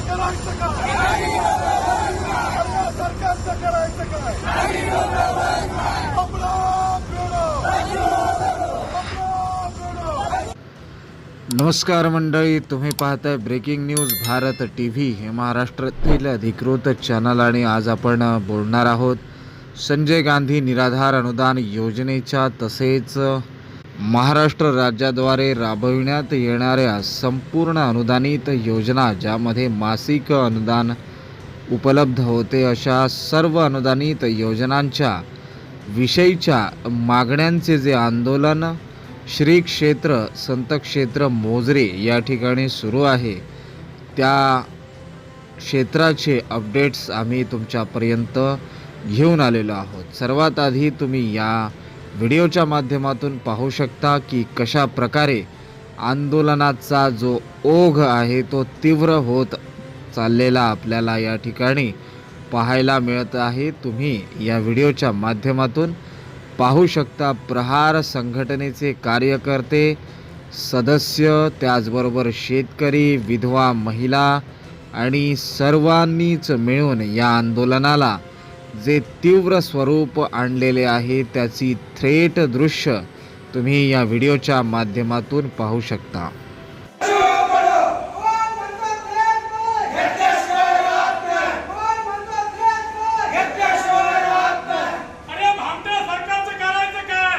करायचं करायचं काय सरकारचं करायचं काय नमस्कार मंडळी तुम्ही पाहताय breaking news Bharat T V हे महाराष्ट्रातील अधिकृत चॅनल आणि आज आपण बोलणार आहोत संजय गांधी निराधार अनुदान योजनेच्या तसेच महाराष्ट्र राज्याद्वारे राबविण्यात येणाऱ्या संपूर्ण अनुदानित योजना ज्यामध्ये मासिक अनुदान उपलब्ध होते अशा सर्व अनुदानित योजनांच्या विषयीच्या मागण्यांचे जे आंदोलन श्री क्षेत्र संत क्षेत्र मोजरे या ठिकाणी सुरू आहे त्या क्षेत्राचे अपडेट्स आम्ही तुमच्यापर्यंत घेऊन आलेलो आहोत. सर्वात आधी तुम्ही या व्हिडिओच्या माध्यमातून पाहू शकता की कशा प्रकारे आंदोलनाचा जो ओघ आहे तो तीव्र होत चाललेला आपल्याला या ठिकाणी पाहायला मिळत आहे. तुम्ही या व्हिडिओच्या माध्यमातून पाहू शकता प्रहार संघटनेचे कार्यकर्ते सदस्य त्याचबरोबर शेतकरी विधवा महिला आणि सर्वांनीच मिळून या आंदोलनाला जे तीव्र स्वरूप आणलेले आहे त्याची थेट दृश्य तुम्ही या व्हिडिओच्या माध्यमातून पाहू शकता अरे भामट्या सरकारचं करायचं काय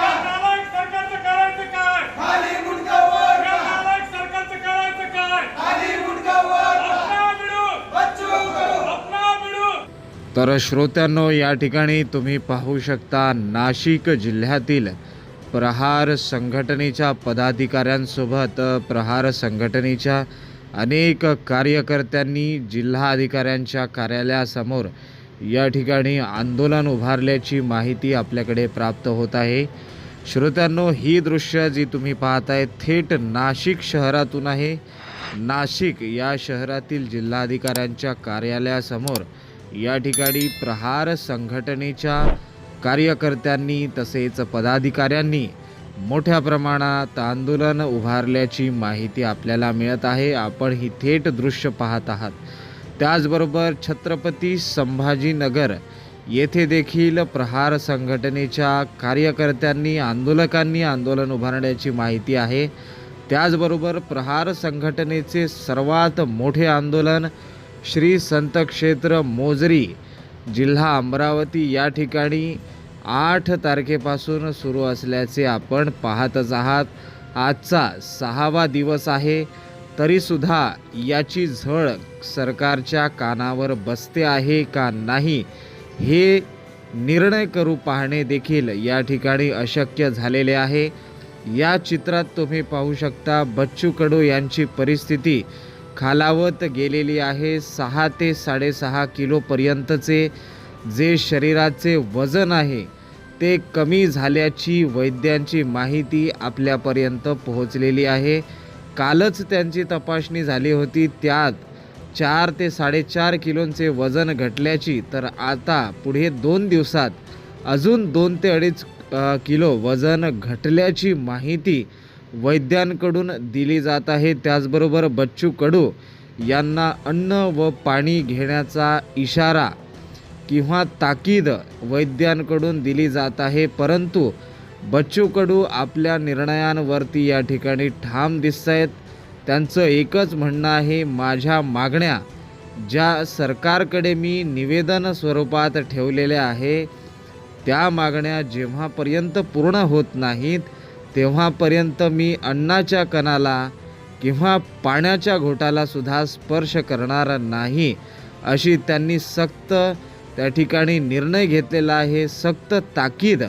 या नालायक सरकारचं करायचं काय या नालायक सरकारचं करायचं काय अपना बिडू अपना बिडू तर श्रोत्यांनो या ठिकाणी तुम्ही पाहू शकता नाशिक जिल्ह्यातील प्रहार संघटनेच्या पदाधिकाऱ्यांसोबत. प्रहार संघटनेच्या अनेक कार्यकर्त्यांनी जिल्हाधिकाऱ्यांच्या कार्यालयासमोर या ठिकाणी आंदोलन उभारल्याची माहिती आपल्याकडे प्राप्त होत आहे. श्रोत्यांनो ही दृश्य जी तुम्ही पाहताय थेट नाशिक शहरातून आहे. नाशिक या शहरातील जिल्हाधिकाऱ्यांच्या कार्यालयासमोर या ठिकाणी प्रहार संघटनेच्या कार्यकर्त्यांनी तसेच पदाधिकाऱ्यांनी मोठ्या प्रमाणात आंदोलन उभारल्याची माहिती आपल्याला मिळत आहे. आपण ही थेट दृश्य पाहत आहात. त्याचबरोबर छत्रपती संभाजीनगर येथे देखील प्रहार संघटनेच्या कार्यकर्त्यांनी आंदोलकांनी आंदोलन उभारण्याची माहिती आहे. त्याचबरोबर प्रहार संघटनेचे सर्वात मोठे आंदोलन श्री संत क्षेत्र मोजरी जिल्हा अमरावती या ठिकाणी आठ तारखेपासून सुरू असल्याचे आपण पाहतच आहात. आजचा सहावा दिवस आहे. तरीसुद्धा याची झळ सरकारच्या कानावर बसते आहे का नाही हे निर्णय करू पाहणे देखील या ठिकाणी अशक्य झालेले आहे. या चित्रात तुम्ही पाहू शकता बच्चू कडू यांची परिस्थिती. खालावत गेलेली आहे सहा ते साडेसहा किलोपर्यंतचे जे शरीराचे वजन आहे ते कमी झाल्याची वैद्यांची माहिती आपल्यापर्यंत पोहोचलेली आहे. कालच त्यांची तपासणी झाली होती त्यात चार ते साडेचार किलोंचे वजन घटल्याची. तर आता पुढे दोन दिवसात अजून दोन ते अडीच किलो वजन घटल्याची माहिती वैद्यांकडून दिली जात आहे. त्याचबरोबर बच्चू कडू यांना अन्न व पाणी घेण्याचा इशारा किंवा ताकीद वैद्यांकडून दिली जात आहे. परंतु बच्चू कडू आपल्या निर्णयांवरती या ठिकाणी ठाम दिसत आहेत त्यांचं एकच म्हणणं आहे माझ्या मागण्या ज्या सरकारकडे मी निवेदन स्वरूपात ठेवलेल्या आहे त्या मागण्या जेव्हापर्यंत पूर्ण होत नाहीत तेव्हापर्यंत मी अन्नाच्या कणाला किंवा पाण्याच्या घोटाला सुद्धा स्पर्श करणार नाही अशी त्यांनी सक्त त्या ठिकाणी निर्णय घेतलेला आहे. सक्त ताकीद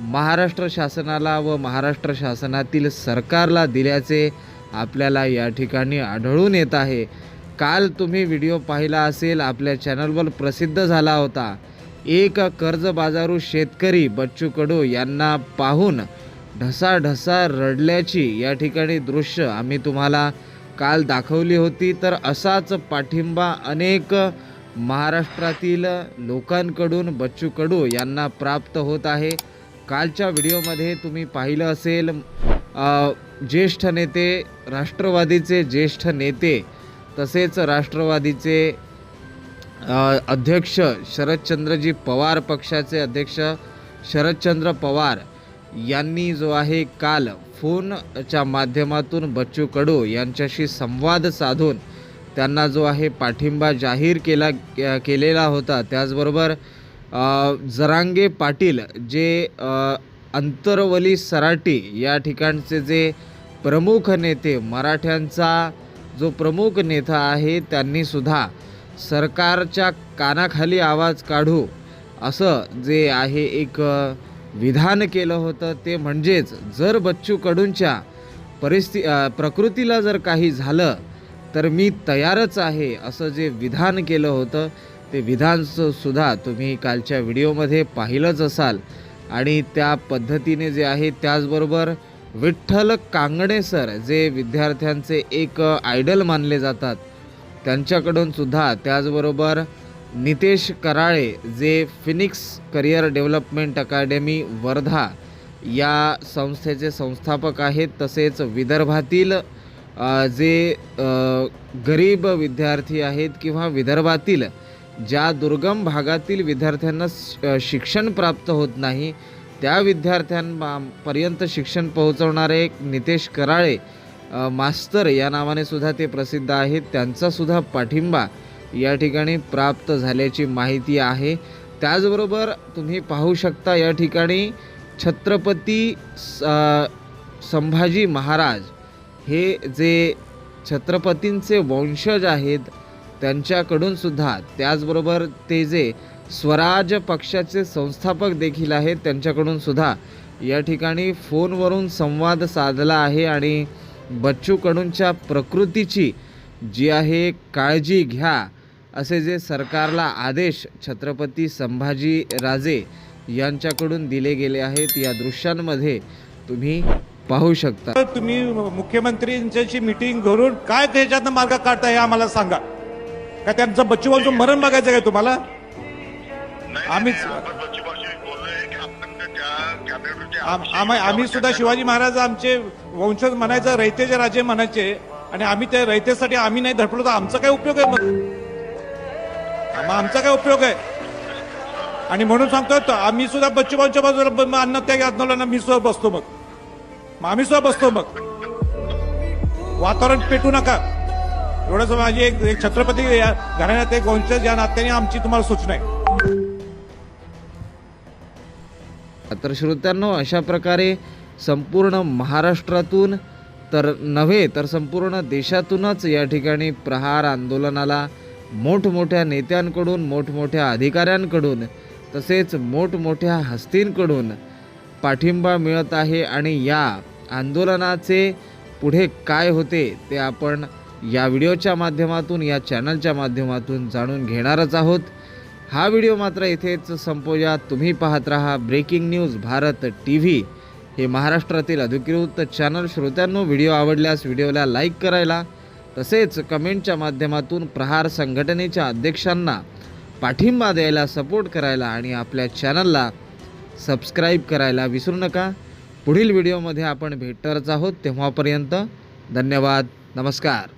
महाराष्ट्र शासनाला व महाराष्ट्र शासनातील सरकारला दिल्याचे आपल्याला या ठिकाणी आढळून येत आहे. काल तुम्ही व्हिडिओ पाहिला असेल आपल्या चॅनलवर प्रसिद्ध झाला होता. एक कर्जबाजारू शेतकरी बच्चू कडू यांना पाहून ढसाढसा रडल्याची या ठिकाणी दृश्य आम्ही तुम्हाला काल दाखवली होती. तर असाच पाठिंबा अनेक महाराष्ट्रातील लोकांकडून बच्चू कडू यांना प्राप्त होत आहे. कालच्या व्हिडिओमध्ये तुम्ही पाहिलं असेल ज्येष्ठ नेते राष्ट्रवादीचे ज्येष्ठ नेते तसेच राष्ट्रवादीचे अध्यक्ष शरदचंद्रजी पवार पक्षाचे अध्यक्ष शरदचंद्र पवार यांनी जो आहे काल फोनच्या माध्यमातून बच्चू कडू यांच्याशी संवाद साधून त्यांना जो आहे पाठिंबा जाहीर केला केलेला होता. त्याचबरोबर जरांगे पाटील जे अंतरवली सराटी या ठिकाणचे जे प्रमुख नेते मराठ्यांचा जो प्रमुख नेता आहे त्यांनीसुद्धा सरकारच्या कानाखाली आवाज काढू असं जे आहे एक विधान केलं होतं ते म्हणजेच जर बच्चू कडूंच्या परिस्थि प्रकृतीला जर काही झालं तर मी तयारच आहे असं जे विधान केलं होतं ते विधानसुद्धा तुम्ही कालच्या व्हिडिओमध्ये पाहिलंच असाल. आणि त्या पद्धतीने जे आहे त्याचबरोबर विठ्ठल कांगणे सर जे विद्यार्थ्यांचे एक आयडल मानले जातात त्यांच्याकडून सुद्धा त्याचबरोबर नितेश कराळे जे Phoenix career development academy Wardha या संस्थेचे संस्थापक आहेत. तसेच विदर्भातील जे गरीब विद्यार्थी आहेत किंवा विदर्भातील ज्या दुर्गम भागातील विद्यार्थ्यांना श- शिक्षण प्राप्त होत नाही त्या विद्यार्थ्यांपर्यंत शिक्षण पोहोचवणारे एक नितेश कराळे मास्तर या नावाने सुद्धा ते प्रसिद्ध आहेत. त्यांचासुद्धा पाठिंबा या ठिकाणी प्राप्त झाल्याची माहिती आहे. त्याचबरोबर तुम्ही पाहू शकता या ठिकाणी छत्रपती स- संभाजी महाराज हे जे छत्रपतींचे वंशज आहेत त्यांच्याकडून सुद्धा त्याचबरोबर ते जे स्वराज पक्षाचे संस्थापक देखील आहेत त्यांच्याकडून सुद्धा या ठिकाणी फोनवरून संवाद साधला आहे आणि बच्चू कडूंच्या प्रकृतीची जी आहे काळजी घ्या. असे जे सरकारला आदेश छत्रपती संभाजी राजे यांच्याकडून दिले गेले आहेत या दृश्यांमध्ये तुम्ही पाहू शकता. तर तुम्ही मुख्यमंत्र्यांच्याशी मिटिंग करून काय त्याच्यातनं मार्ग काढता हे आम्हाला सांगा. का त्यांचं बच्चू भाऊचं मरण बघायचं काय तुम्हाला? आम्ही आम्ही सुद्धा शिवाजी महाराज आमचे वंशज म्हणायचं रयतेचे राजे म्हणायचे आणि आम्ही त्या रयतेसाठी आम्ही नाही धडपलो तर आमचा काय उपयोग आहे मग? मग आमचा काय उपयोग आहे? आणि म्हणून सांगतो आम्ही सुद्धा बच्चूबाऊच्या बाजूला अन्न मग आंदोलनाला मी सुद्धा बसतो मग. मग आम्ही सुद्धा बसतो मग. वातावरण पेटू नका. एवढंच माझी एक एक छत्रपती घराण्यात एक वंशज या नात्याने आमची तुम्हाला सूचना आहे. तर श्रोत्यांनो अशा प्रकारे संपूर्ण महाराष्ट्रातून तर नव्हे तर संपूर्ण देशातूनच या ठिकाणी प्रहार आंदोलनाला मोठमोठ्या नेत्यांकडून मोठमोठ्या अधिकाऱ्यांकडून तसेच मोठमोठ्या हस्तींकडून पाठिंबा मिळत आहे आणि या आंदोलनाचे पुढे काय होते ते आपण या व्हिडिओच्या माध्यमातून या चॅनलच्या माध्यमातून जाणून घेणारच आहोत. हा व्हिडिओ मात्र इथेच संपूया तुम्ही पाहत राहा breaking news Bharat T V हे महाराष्ट्रातील अधिकृत चॅनल श्रोत्यांनो व्हिडिओ आवडल्यास व्हिडिओला लाईक करायला तसेच कमेंटच्या माध्यमातून प्रहार संघटनेच्या अध्यक्षांना पाठिंबा द्यायला सपोर्ट करायला आणि आपल्या चॅनलला सबस्क्राईब करायला विसरू नका. पुढील व्हिडिओमध्ये आपण भेटणारच आहोत. तेव्हापर्यंत धन्यवाद. नमस्कार.